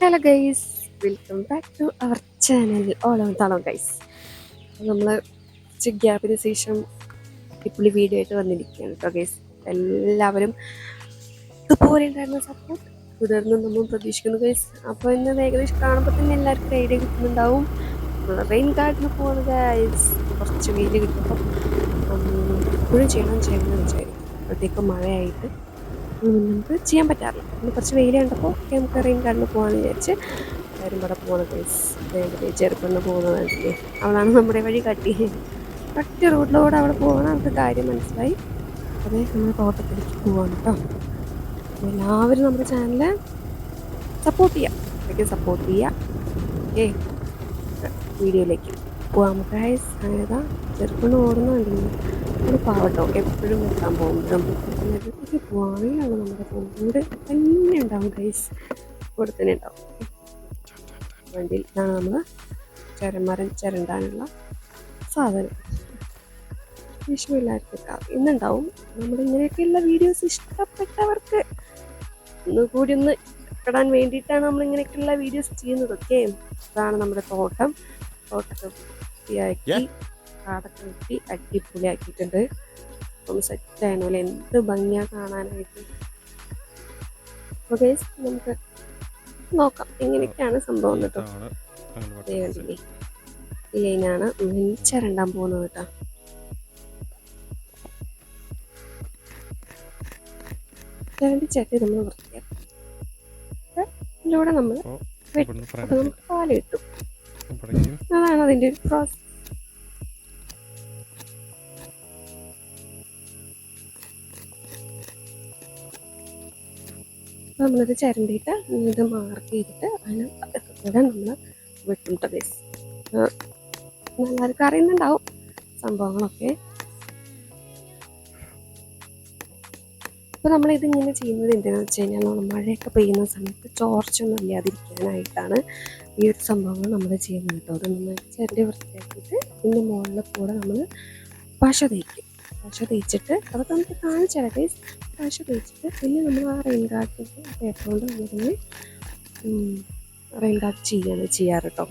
Hello guys welcome back to our channel ഓളോ തളം guys നമ്മൾ ഗ്യാപ്പിന് ശേഷം ഇപ്പോൾ വീഡിയോ ആയിട്ട് വന്നിരിക്കുകയാണ് കേട്ടോ ഗൈസ് എല്ലാവരും ഇതുപോലെ ഉണ്ടായിരുന്ന സപ്പോർട്ട് തുടർന്ന് നമ്മൾ പ്രതീക്ഷിക്കുന്നു ഗൈസ് അപ്പോൾ ഇന്ന് ഏകദേശം കാണുമ്പോൾ തന്നെ എല്ലാവർക്കും ഐഡിയ കിട്ടുന്നുണ്ടാവും. നമ്മൾ റെയിൻ കാർഡിന് പോകുന്നത് ഗൈസ് കുറച്ച് വീഡിയോ കിട്ടുമ്പോൾ ഇപ്പോഴും ചെയ്യണം ചെയ്യണമെന്ന് വിചാരിക്കും അപ്പോഴത്തേക്കും മഴയായിട്ട് നമുക്ക് ചെയ്യാൻ പറ്റാറില്ല. പിന്നെ കുറച്ച് വെയിൽ കണ്ടപ്പോൾ നമുക്ക് റെയിൻ ഗാർഡിന് പോകാമെന്ന് വിചാരിച്ച് എല്ലാവരും ഇവിടെ പോകണം വേണ്ടത് ചെറുപ്പെന്ന് പോകുന്നതല്ലേ അവളാണ് നമ്മുടെ വഴി കട്ടി. കട്ടി റൂട്ടിലൂടെ അവിടെ പോകണം നമുക്ക് കാര്യം മനസ്സിലായി. അതേ നമ്മൾ തോട്ടത്തിലേക്ക് പോവാണ് കേട്ടോ. എല്ലാവരും നമ്മുടെ ചാനൽ സപ്പോർട്ട് ചെയ്യാം. അതൊക്കെ സപ്പോർട്ട് ചെയ്യാം. ഏ വീഡിയോയിലേക്ക് പോവാം. ഗൈസ് അങ്ങനെതാ ചെറുപ്പെന്ന് ഓടുന്നുണ്ടെങ്കിൽ ഒരു പാവട്ടോ. എപ്പോഴും വെക്കാൻ പോകുമ്പോഴും ഇടയ്ക്ക് പോവാണെങ്കിലാണ് നമ്മുടെ കൂടെ തന്നെ ഉണ്ടാവും ഗൈസ് കൂടെ തന്നെ ഉണ്ടാവും. വണ്ടിയിൽ ഇതാണ് നമ്മൾ ചരമരം ചരണ്ടാനുള്ള സാധനം. വിഷു എല്ലാവർക്കും ഇന്നുണ്ടാവും. നമ്മുടെ ഇങ്ങനെയൊക്കെയുള്ള വീഡിയോസ് ഇഷ്ടപ്പെട്ടവർക്ക് ഒന്ന് കൂടി ഒന്ന് ഇഷ്ടപ്പെടാൻ വേണ്ടിയിട്ടാണ് നമ്മൾ ഇങ്ങനെയൊക്കെയുള്ള വീഡിയോസ് ചെയ്യുന്നതൊക്കെ ഇതാണ് നമ്മുടെ തോട്ടം. തോട്ടത്തെ വൃത്തിയാക്കി കാടൊക്കെ വെട്ടി അടിപൊളിയാക്കിയിട്ടുണ്ട്. അപ്പം സെറ്റ് ആയതുപോലെ എന്ത് ഭംഗിയാ കാണാനായിട്ട്. ഓക്കെ നമുക്ക് നോക്കാം. എങ്ങനെയൊക്കെയാണ് സംഭവം കേട്ടോ. ാണ് കണ്ടില്ലേ? ഈ ലൈനാണ് പോകുന്നത് കേട്ടോ. രണ്ട് ചട്ടി നമ്മൾ വൃത്തിയാക്കും. ഇതിലൂടെ നമ്മൾ വെട്ടി നമുക്ക് പാൽ കിട്ടും അതാണ് അതിന്റെ ഒരു പ്രോസസ് നമ്മളിത് ചിരണ്ടിയിട്ട് ഇത് മാർക്ക് ചെയ്തിട്ട് അതിന് കൂടെ നമ്മൾ വെട്ടും ബേസ് എല്ലാവർക്കും അറിയുന്നുണ്ടാവും സംഭവങ്ങളൊക്കെ. അപ്പോൾ നമ്മളിത് ഇങ്ങനെ ചെയ്യുന്നത് എന്തിനാന്ന് വെച്ച് കഴിഞ്ഞാൽ നമ്മൾ മഴയൊക്കെ പെയ്യുന്ന സമയത്ത് ചോർച്ചൊന്നും ഇല്ലാതിരിക്കാനായിട്ടാണ് ഈ ഒരു സംഭവങ്ങൾ നമ്മൾ ചെയ്യുന്നത് കേട്ടോ അത് നമ്മൾ ചെറിയ വൃത്തിയാക്കിയിട്ട് ഇതിന്റെ മുകളിൽ കൂടെ നമ്മൾ പശ തേക്കും. പശ തേച്ചിട്ട് അതൊക്കെ നമുക്ക് കാണിച്ചാൽ ഗൈസ് പശ തേച്ചിട്ട് പിന്നെ നമ്മൾ ആ റെയിൻ ഗാർഡിന്റെ പേപ്പർ കൊണ്ട് നമ്മളിങ്ങനെ റെയിൻ ഗാർഡ് ചെയ്യാണ് ചെയ്യാറ് കേട്ടോ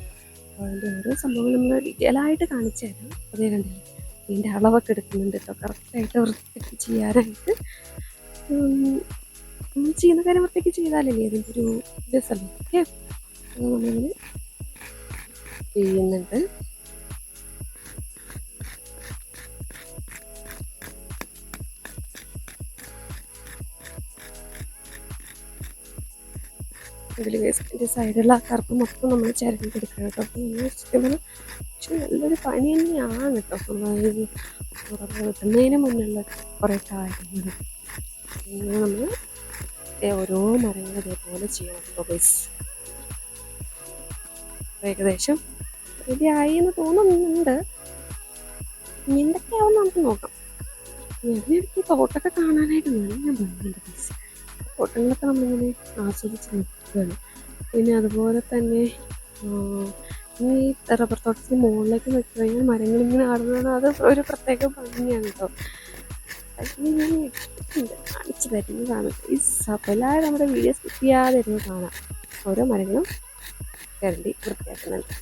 അപ്പോൾ അതിന്റെ ഓരോ സംഭവങ്ങൾ നമ്മൾ ഡീറ്റെയിൽ ആയിട്ട് കാണിച്ചു തരാം. അതേ കണ്ടില്ലേ? ഇതിന്റെ അളവൊക്കെ എടുക്കുന്നുണ്ട് കേട്ടോ കറക്റ്റായിട്ട് വൃത്തിക്ക് ചെയ്യാനായിട്ട്. ചെയ്യുന്ന കാര്യം വൃത്തിക്ക് ചെയ്താലല്ലേ അതിന്റെ ഒരു രസമല്ലേ ഓക്കെ അത് നമ്മളിങ്ങനെ ചെയ്യുന്നുണ്ട്. ഇതിൽ വേസ്റ്റിന്റെ സൈഡുള്ള ആ കറുപ്പ് മൊത്തം നമ്മൾ ചിരണ്ടി കൊടുക്കണം കേട്ടോ. അപ്പോൾ നമ്മൾ ചിക്കൻ പക്ഷെ നല്ലൊരു പണി തന്നെയാണ് കേട്ടോ. നമ്മൾ പുറത്ത് കിട്ടുന്നതിന് മുന്നുള്ള കുറേ കാര്യങ്ങൾ അങ്ങനെ നമ്മൾ ഓരോ മരങ്ങൾ ഇതേപോലെ ചെയ്യണം. കേട്ടോ ബസ് ഏകദേശം റെഡി ആയി എന്ന് തോന്നുന്നുണ്ട് എന്തൊക്കെയാവും നമുക്ക് നോക്കാം. ഞാൻ എനിക്ക് തോട്ടൊക്കെ കാണാനായിട്ട് ഞാൻ ഭംഗിയുണ്ട് ബസ് തോട്ടങ്ങളൊക്കെ നമ്മളിങ്ങനെ ആസ്വദിച്ച് നിൽക്കുകയാണ്. പിന്നെ അതുപോലെ തന്നെ ഈ റബ്ബർ തോട്ടത്തിന് മുകളിലേക്ക് വെച്ച് കഴിഞ്ഞാൽ മരങ്ങൾ ഇങ്ങനെ ആടുന്നതാണ് അത് ഒരു പ്രത്യേക ഭംഗിയാണ് കേട്ടോ. അതിന് ഞാൻ കാണിച്ചു തരുന്നതാണ്. ഈ സഫലായ നമ്മുടെ വീഡിയോസ് കിട്ടിയാതിരുന്ന് കാണാം. ഓരോ മരങ്ങളും കരണ്ടി വൃത്തിയാക്കുന്നുണ്ട്.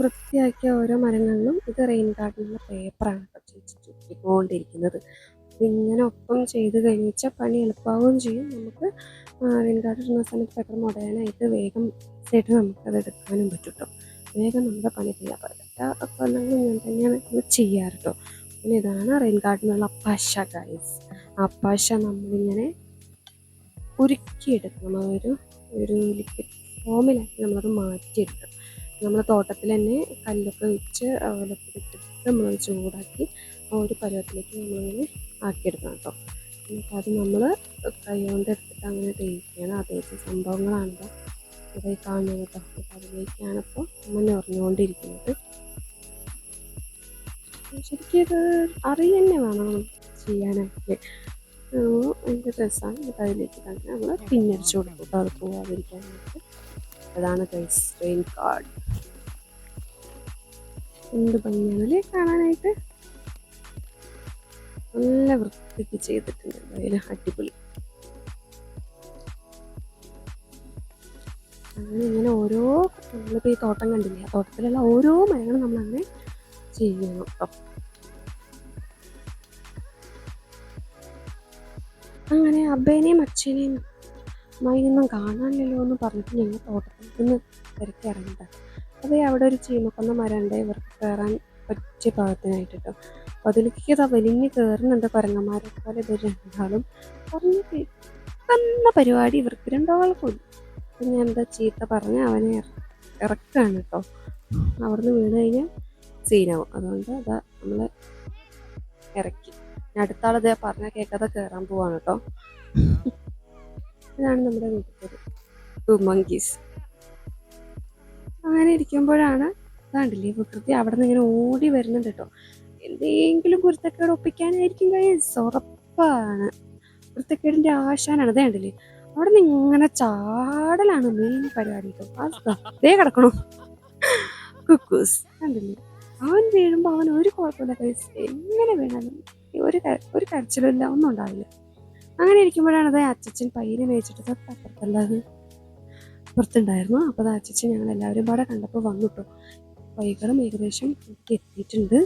വൃത്തിയാക്കിയ ഓരോ മരങ്ങളിലും ഇത് റെയിൻ ഗാർഡനിലെ പേപ്പറാണ് ചുറ്റിക്കൊണ്ടിരിക്കുന്നത്. ഇതിങ്ങനെ ഒപ്പം ചെയ്ത് കഴിഞ്ഞാൽ പണി എളുപ്പമാവുകയും ചെയ്യും. നമുക്ക് റെയിൻ ഗാർഡൻ ഇടുന്ന സമയത്ത് പെട്ടെന്ന് മുടയാനായിട്ട് വേഗം സൈഡ് നമുക്കത് എടുക്കാനും പറ്റും വേഗം നമ്മുടെ പണി ചെയ്യാൻ പറ്റില്ല കൊല്ലങ്ങൾ ഞാൻ തന്നെയാണ് ഇത് ചെയ്യാറ് കേട്ടോ പിന്നെ ഇതാണ് റെയിൻ ഗാർഡനുള്ള പശ ഗൈസ് ആ പശ നമ്മളിങ്ങനെ ഉരുക്കിയെടുക്കണം. ഒരു ഒരു ലിക്വിഡ് ഫോമിലാക്കി നമ്മളത് മാറ്റിയെടുക്കണം. നമ്മുടെ തോട്ടത്തിൽ തന്നെ കല്ലൊക്കെ വെച്ച് അവലൊക്കെ ഇട്ടിട്ട് നമ്മൾ ചൂടാക്കി ആ ഒരു പരുവത്തിലേക്ക് നമ്മളിങ്ങനെ ആക്കിയെടുക്കണം കേട്ടോ. എന്നിട്ട് അത് നമ്മൾ കൈ കൊണ്ട് എടുത്തിട്ട് അങ്ങനെ തേക്കുകയാണ് ആ തേച്ച സംഭവങ്ങളാണ് ഇവിടെ കാണുന്നത് കേട്ടോ. അപ്പോൾ അതിലേക്കാണ് ഇപ്പോൾ നമ്മൾ നിറഞ്ഞുകൊണ്ടിരിക്കുന്നത് ശരിക്കും ഇത് അറിയ തന്നെ വേണം ചെയ്യാനായിട്ട്. എന്റെ ഡ്രസ്സാണ് അതിലേക്ക് തന്നെ നമ്മൾ പിന്നടിച്ചു കൊടുക്കും കേട്ടോ. അത് പോവാതിരിക്കാനായിട്ട്. അതാണ് ഗൈസ് കാർഡ് എന്ത് ഭംഗിയാണല്ലേ കാണാനായിട്ട് നല്ല വൃത്തിക്ക് ചെയ്തിട്ടുണ്ട്. എന്തായാലും അടിപൊളി. അങ്ങനെ ഇങ്ങനെ ഓരോ നമ്മളിപ്പോൾ ഈ തോട്ടം കണ്ടില്ലേ? ആ തോട്ടത്തിലുള്ള ഓരോ മരങ്ങളും നമ്മൾ അങ്ങനെ ചെയ്യണം അങ്ങനെ അബ്ബേനെയും അച്ഛനെയും അമ്മായിനൊന്നും കാണാനില്ലല്ലോ എന്ന് പറഞ്ഞിട്ട് ഞങ്ങൾ തോട്ടത്തിൽ നിന്ന് തിരക്കി ഇറങ്ങിയിട്ട് അതേ അവിടെ ഒരു ചീമക്കൊന്ന മരമുണ്ട്. ഇവർക്ക് കയറാൻ പറ്റിയ ഭാഗത്തിനായിട്ട് കേട്ടോ അപ്പോൾ അതിലേക്ക് ഇതാ വലിഞ്ഞ് കയറുന്നുണ്ട് കുരങ്ങന്മാരെ പോലെ ഇവർ രണ്ടാളും. പറഞ്ഞ് നല്ല പരിപാടി. ഇവർക്ക് രണ്ടാൾക്കും. അപ്പം ഞാൻ എന്താ ചീത്ത പറഞ്ഞ് അവനെ ഇറ- ഇറക്കാണ് കേട്ടോ. അവിടുന്ന് വീണ് കഴിഞ്ഞാൽ സീനാവും. അതുകൊണ്ട് അതാ നമ്മൾ ഇറക്കി. ഞാൻ അടുത്താളത് പറഞ്ഞാൽ കേൾക്കാതെ കയറാൻ പോവാണ് കേട്ടോ. ഇതാണ് നമ്മുടെ വീട്ടിൽ മങ്കീസ് അങ്ങനെ ഇരിക്കുമ്പോഴാണ് കണ്ടില്ലേ വികൃതി? അവിടെ നിന്ന് ഇങ്ങനെ ഓടി വരുന്നുണ്ട് കേട്ടോ. എന്തെങ്കിലും കുരുത്തക്കേട് ഒപ്പിക്കാനായിരിക്കും കഴിയും ഉറപ്പാണ്. കുരുത്തക്കേടിന്റെ ആശാനാണ്. ഇതേ കണ്ടില്ലേ? അവിടെ നിന്ന് ഇങ്ങനെ ചാടലാണ് മെയിൻ പരിപാടി അത് കിടക്കണു. കുക്കൂസ് കണ്ടില്ലേ? അവൻ വീഴുമ്പോൾ അവൻ ഒരു കുഴപ്പമില്ല എങ്ങനെ വീണാലും ഒരു ഒരു കരച്ചിലും ഇല്ല ഒന്നും ഉണ്ടാവില്ല. അങ്ങനെ ഇരിക്കുമ്പോഴാണ് അത് അച്ചച്ചൻ പയ്യനെ മേടിച്ചിട്ട് തൊട്ടപ്പുറത്തുള്ളത് പുറത്തുണ്ടായിരുന്നു. അപ്പോൾ അത് അച്ചച്ചൻ ഞങ്ങൾ എല്ലാവരും പാടെ കണ്ടപ്പോൾ വന്നിട്ടു. പൈകളും ഏകദേശം എത്തിയിട്ടുണ്ട്.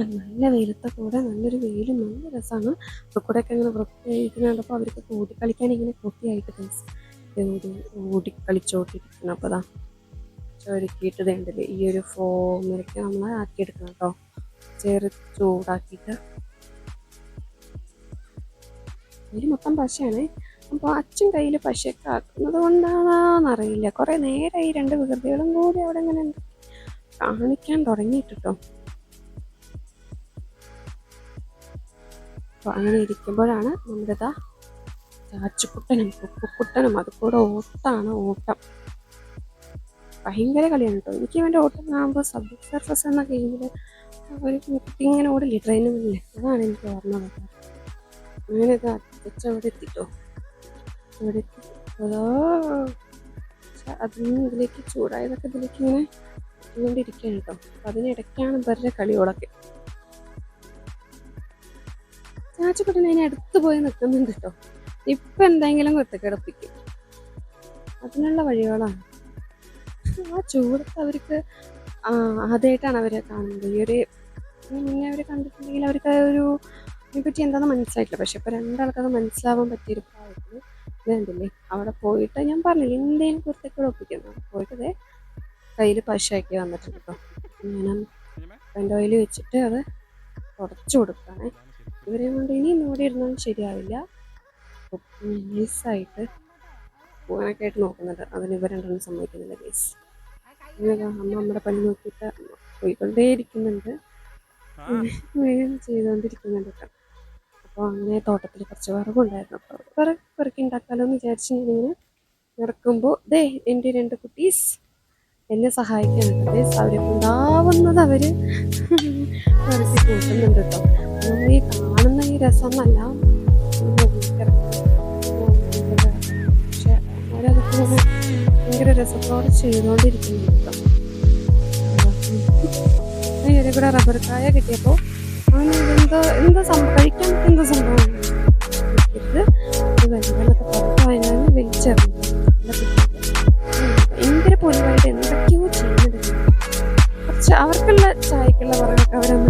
നല്ല വെയിലത്തെ കൂടെ നല്ലൊരു വെയിലും നല്ല രസമാണ്. അപ്പോൾ ഒക്കെ ഇങ്ങനെ വൃത്തിയായിരിക്കുന്ന കണ്ടപ്പോൾ അവർക്ക് ഓടിക്കളിക്കാൻ ഇങ്ങനെ കൂട്ടിയായിട്ട് കൈസ് ഓടി ഓടിക്കളിച്ചോട്ടിരിക്കുന്നു അപ്പോൾ അതാ ചുരുക്കിയിട്ട് വേണ്ടത് ഈ ഒരു ഫോമിലേക്ക് നമ്മൾ ആക്കിയെടുക്കണം കേട്ടോ. ചെറു ചൂടാക്കിയിട്ട് അതിൽ മൊത്തം പശയാണ്. അപ്പോൾ അച്ഛൻ കയ്യിൽ പശയൊക്കെ ആക്കുന്നത് കൊണ്ടാണെന്നറിയില്ല കുറേ നേരമായി രണ്ട് വികൃതികളും കൂടി അവിടെ ഇങ്ങനെ കാണിക്കാൻ തുടങ്ങിയിട്ടോ അപ്പോൾ അങ്ങനെ ഇരിക്കുമ്പോഴാണ് നമ്മുടെ ഇതാ ചാച്ചുക്കുട്ടനും കുക്കുക്കുട്ടനും അതുകൂടെ ഓട്ടാണ് ഓട്ടം. ഭയങ്കര കളിയാണ് കേട്ടോ. എനിക്ക് വേണ്ട ഓട്ടം കാണുമ്പോൾ സബ്ജക്ട് സർഫസ് എന്ന ഗെയിമിൽ ഒരു കുട്ടി ഇങ്ങനെ ഓടില്ലേ? ട്രെയിനിൽ അതാണ് എനിക്ക് ഓർമ്മ വരുന്നത്. അങ്ങനെ അവിടെ എത്തിട്ടോ അവിടെ എത്തി ഇതിലേക്ക് ചൂടായതൊക്കെ ഇതിലേക്ക് ഇങ്ങനെ ഇട്ടുകൊണ്ടിരിക്കുകയാണ് കേട്ടോ. അപ്പം അതിനിടയ്ക്കാണ് ഇവരുടെ കളികളൊക്കെ. ചാച്ചക്കുട്ടൻ അതിന് അടുത്ത് പോയി നിൽക്കുന്നുണ്ട് കേട്ടോ. ഇപ്പം എന്തെങ്കിലും കുത്തക്കിടപ്പിക്കും. അതിനുള്ള വഴികളാണ്. ആ ചൂടത്ത് അവർക്ക് ആദ്യമായിട്ടാണ് അവരെ കാണുന്നത്. ഈ ഒരു മുന്നേ അവരെ കണ്ടിട്ടുണ്ടെങ്കിൽ അവർക്ക് ഒരു ഇതിനെപ്പറ്റി എന്താണെന്ന് മനസ്സിലായിട്ടില്ല. പക്ഷെ ഇപ്പോൾ രണ്ടാൾക്കത് മനസ്സിലാവാൻ പറ്റിയൊരു പ്രായത്തിൽ ഇത് അവിടെ പോയിട്ട് ഞാൻ പറഞ്ഞില്ലേ എന്തെങ്കിലും കുർത്തക്കൂടെ ഒപ്പിക്കുന്നു. പോയിട്ട് അതെ കയ്യിൽ പശയാക്കി വന്നിട്ടുണ്ട് കേട്ടോ ഞാൻ പെൻഡ് ഓയിൽ വെച്ചിട്ട് അത് കുറച്ച് കൊടുക്കുകയാണേ. ഇവരെ കൊണ്ട് ഇനി ഇന്നോടെ ഇരുന്നാലും ശരിയാവില്ല. നൈസായിട്ട് പോകാനൊക്കെ ആയിട്ട് നോക്കുന്നുണ്ട്. അതിന് ഇവർ രണ്ടൊന്നും സമ്മതിക്കുന്നില്ല കേസ് അമ്മ നമ്മുടെ പണി നോക്കിയിട്ട് പോയിക്കൊണ്ടേയിരിക്കുന്നുണ്ട്. ചെയ്തുകൊണ്ടിരിക്കുന്നുണ്ട് കേട്ടോ അപ്പോൾ അങ്ങനെ തോട്ടത്തിൽ കുറച്ച് വിറകുണ്ടായിരുന്നു അപ്പോൾ വിറക് പെറുക്കി ഉണ്ടാക്കാമല്ലോ എന്ന് വിചാരിച്ച് ഞാനിങ്ങനെ നടക്കുമ്പോൾ ദേ എന്റെ രണ്ട് കുട്ടീസ് എന്നെ സഹായിക്കുന്നുണ്ട് ദേ അവരെ ഉണ്ടാവുന്നത് അവർ പെറുക്കി കൂട്ടുന്നുണ്ട് കേട്ടോ നമ്മൾ ഈ കാണുന്ന ഈ രസം എന്നല്ല പക്ഷെ ഭയങ്കര രസത്തോടെ ചെയ്തുകൊണ്ടിരിക്കുന്നു കേട്ടോ ഇതിൽ കൂടെ റബ്ബർ കായ കിട്ടിയപ്പോൾ എന്തോ സംഭവം കഴിക്കാൻ എന്തോ സംഭവം? ഭയങ്കര പൊലിവായിട്ട് എന്തൊക്കെയോ ചെയ്യുന്നത് അവർക്കുള്ള ചായക്കുള്ള പറഞ്ഞൊക്കെ അവരൊന്നും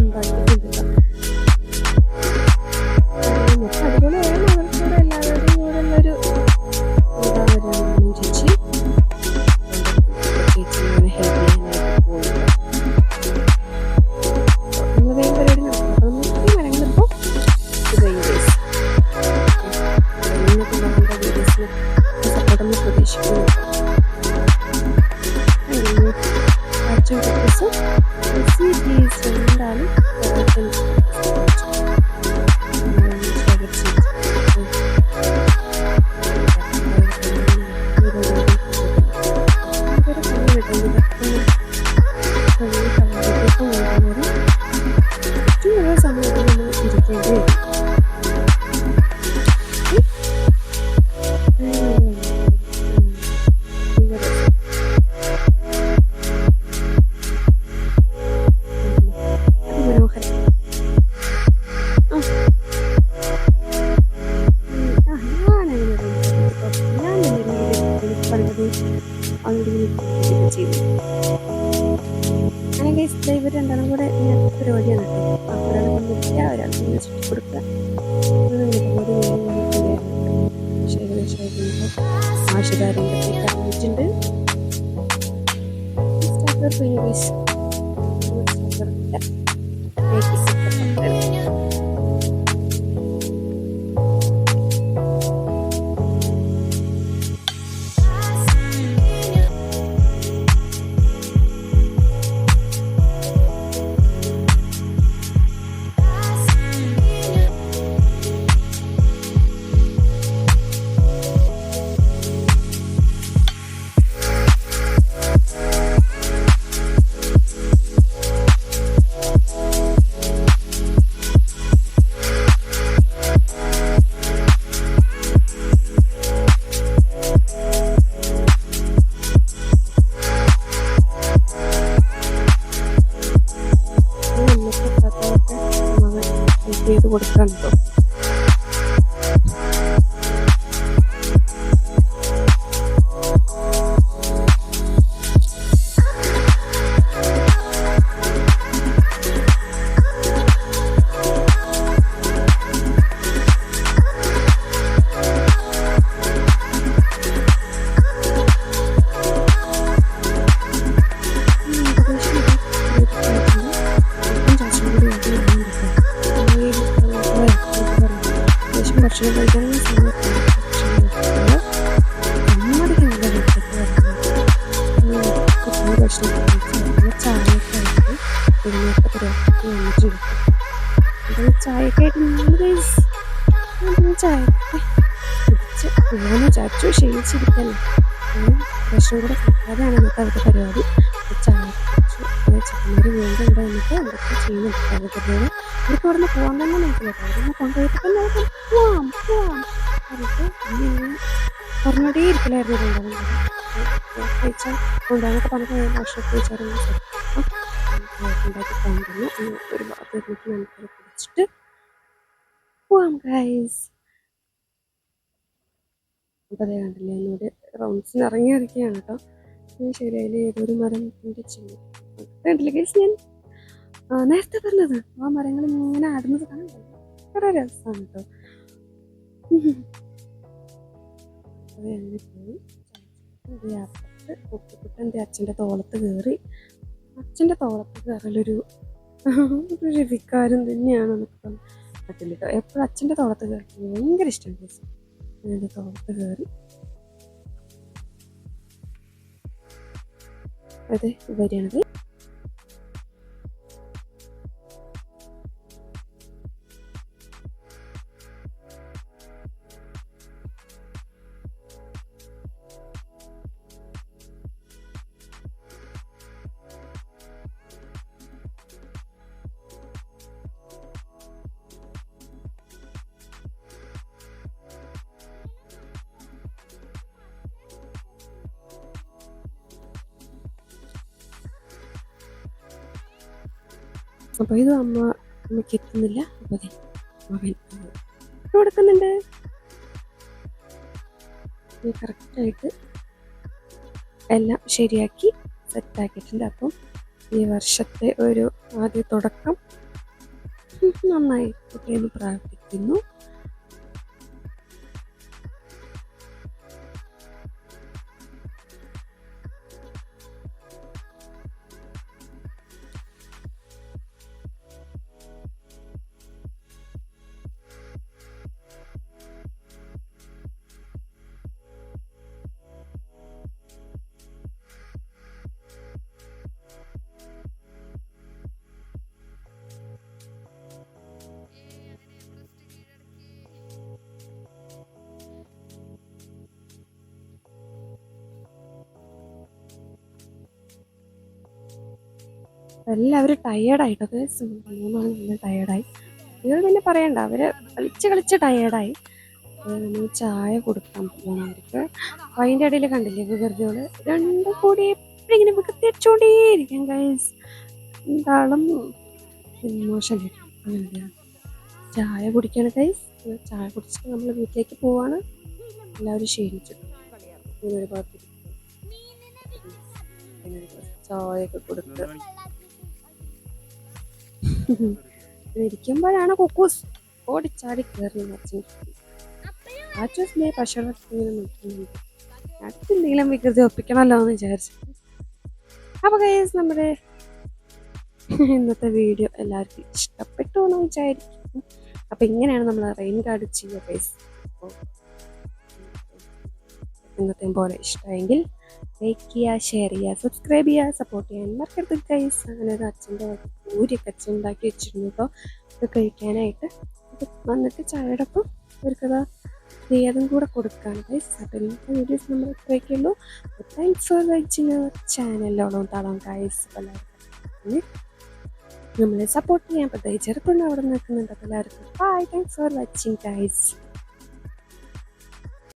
Sun. നമുക്ക് ചായയൊക്കെ ആയിട്ട് ഞങ്ങൾ ചായയൊക്കെ കുടിച്ച് ഞാൻ വിചാരിച്ചു ക്ഷീണിച്ചിരിക്കല്ലേ ഭക്ഷണം കൂടെ കിട്ടാതെയാണ് നമുക്ക് അവരുടെ പരിപാടി ചായ കുടിച്ചു ചെക്കന്മാർ വീണ്ടും ഇവിടെ വന്നിട്ട് എന്തൊക്കെ ചെയ്യുന്നുണ്ട് അവരുടെ ഇവർക്ക് ഇവിടെ നിന്ന് പോകാൻ തന്നെ നോക്കില്ല അവിടെ കൊണ്ടുപോയിട്ട് തന്നെ പോവാം പോവാം ഇങ്ങനെ പറഞ്ഞോണ്ടേ ഇരിക്കലായിരുന്നു കൊണ്ടുപോകുന്നത് കഴിച്ചാൽ കൊണ്ടുപോകാനൊക്കെ പറഞ്ഞിട്ട് ഭക്ഷണം കഴിച്ചാറുണ്ട് ഉണ്ടാക്കി കൊണ്ടുവന്ന് ഒരു ഭാഗത്ത് കുടിച്ചിട്ട് പോവാം ഗൈസ് അപ്പോൾ അതേ കണ്ടില്ലേ എന്നോട് കേട്ടോ ഞാൻ അതിൽ ഏതൊരു മരം കണ്ടില്ല ഗൈസ് ഞാൻ? നേരത്തെ പറഞ്ഞത് ആ മരങ്ങൾ ഇങ്ങനെ ആടുന്നത് കാണാൻ രസമാണ് കേട്ടോ അത് അച്ഛന്റെ തോളത്ത് കയറി. അച്ഛന്റെ തോളത്ത് കയറലൊരു വികാരം തന്നെയാണ് നമുക്ക് പറ്റില്ല കേട്ടോ എപ്പോഴും അച്ഛന്റെ തോളത്ത് കയറി ഭയങ്കര ഇഷ്ടമാണ് അച്ഛന്റെ തോളത്ത് കയറി അതെ വരികയാണത്. അപ്പോൾ ഇത് അമ്മ അമ്മയ്ക്ക് എത്തുന്നില്ല അപ്പോൾ മകൻ കൊടുക്കുന്നുണ്ട് കറക്റ്റായിട്ട് എല്ലാം ശരിയാക്കി സെറ്റാക്കിയിട്ടുണ്ട് അപ്പം ഈ വർഷത്തെ ഒരു ആദ്യ തുടക്കം നന്നായി എന്ന് പ്രാർത്ഥിക്കുന്നു. എല്ലാവരും ടയേർഡായിട്ടൊക്കെ മൂന്നാണ് നല്ല ടയേർഡായി നിങ്ങൾ പിന്നെ പറയണ്ട അവർ കളിച്ച് കളിച്ച് ടയേർഡായി നമ്മൾ ചായ കൊടുക്കാൻ പോകണം അവർക്ക് അതിന്റെ ഇടയിൽ കണ്ടില്ലേ വികൃതിയോട് രണ്ടും കൂടി എപ്പോഴും ഇങ്ങനെ വികൃതിച്ചോണ്ടേയിരിക്കും ഗൈസ് എന്താളും മോശം അങ്ങനെ ചായ കുടിക്കാണ് ഗൈസ് ചായ കുടിച്ചിട്ട് നമ്മൾ വീട്ടിലേക്ക് പോവാണ്. എല്ലാവരും ക്ഷീണിച്ചു. ഇങ്ങനെ ഒരു ഭാഗത്ത് കൊടുത്ത് ഇരിക്കുമ്പോഴാണ് കുക്കൂസ് ഓടിച്ചാടി കയറി അച്ഛൻ അടുത്തെന്തെങ്കിലും വികൃതി ഒപ്പിക്കണമല്ലോ എന്ന് വിചാരിച്ചു. അപ്പോൾ കൈസ് നമ്മുടെ ഇന്നത്തെ വീഡിയോ എല്ലാവർക്കും ഇഷ്ടപ്പെട്ടു എന്ന് വിചാരിക്കും അപ്പോൾ ഇങ്ങനെയാണ് നമ്മൾ റെയിൻ ഗാർഡ് ചെയ്യുക കൈസ് അപ്പോൾ ഇന്നത്തെയും പോലെ ഇഷ്ടമെങ്കിൽ ലൈക്ക് ചെയ്യുക ഷെയർ ചെയ്യുക സബ്സ്ക്രൈബ് ചെയ്യുക സപ്പോർട്ട് ചെയ്യാൻ മറക്കരുത് ഗൈസ് അങ്ങനെ അച്ഛന്റെ പൂരിയൊക്കെ ഉണ്ടാക്കി വെച്ചിരുന്നു കേട്ടോ ഇത് കഴിക്കാനായിട്ട്. അത് വന്നിട്ട് ചായയുടെ ഒപ്പം അവർക്കത് അതും കൂടെ കൊടുക്കുകയാണ് ഗൈസ് അപ്പോൾ ഇന്നത്തെ വീഡിയോസ് നമ്മൾ ഇത്രയൊക്കെയുള്ളൂ താങ്ക്സ് ഫോർ വാച്ചിങ് അവർ ചാനലിലോളം താളം ഗൈസ് നമ്മളെ സപ്പോർട്ട് ചെയ്യാൻ പ്രത്യേകിച്ച് ചെറുപ്പം അവിടെ നിൽക്കുന്നുണ്ട്. എല്ലാവർക്കും bye thanks for watching guys